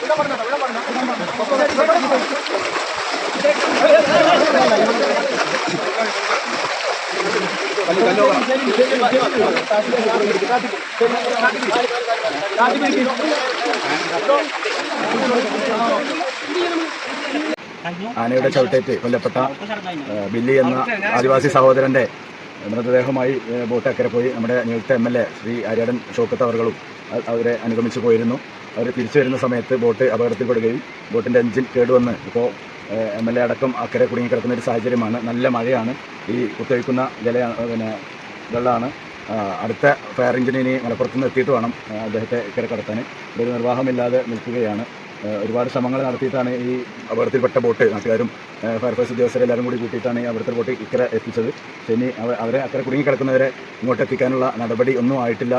விடப்படுங்க விடப்படுங்க ആനയുടെ ചവിട്ടേറ്റ് കൊല്ലപ്പെട്ട ബില്ലി എന്ന ആദിവാസി സഹോദരന്റെ മൃതദേഹമായി ബോട്ട് അക്കരെ പോയി നമ്മുടെ നിയുക്ത M L A Shri Aryadan Shoukath അവർകളും അവരെ അനുഗമിച്ച് പോയിരുന്നു. അവർ തിരിച്ചു വരുന്ന സമയത്ത് ബോട്ട് അപകടത്തിൽപ്പെടുകയും ബോട്ടിന്റെ എഞ്ചിൻ കേടുവന്ന് ഇപ്പോൾ എം എൽ എ അടക്കം അക്കരെ കുടുങ്ങിക്കിടക്കുന്ന ഒരു സാഹചര്യമാണ്. നല്ല മഴയാണ്. ഈ കുത്തൊഴിക്കുന്ന ജല പിന്നെ വെള്ളമാണ് അടുത്ത ഫയർ എഞ്ചിനി മലപ്പുറത്ത് നിന്ന് എത്തിയിട്ട് വേണം അദ്ദേഹത്തെ ഇക്കരെ കടത്താൻ ഒരു നിർവാഹമില്ലാതെ നിൽക്കുകയാണ്. ഒരുപാട് ശ്രമങ്ങൾ നടത്തിയിട്ടാണ് ഈ അപകടത്തിൽപ്പെട്ട ബോട്ട് നാട്ടുകാരും ഫയർഫോഴ്സ് ഉദ്യോഗസ്ഥരെല്ലാവരും കൂടി കൂട്ടിയിട്ടാണ് ഈ അവിടുത്തെ ബോട്ട് ഇക്കരെ എത്തിച്ചത്. അവ- അവരെ അക്കരെ കുടുങ്ങിക്കിടക്കുന്നവരെ ഇങ്ങോട്ട് എത്തിക്കാനുള്ള നടപടി ഒന്നും ആയിട്ടില്ല.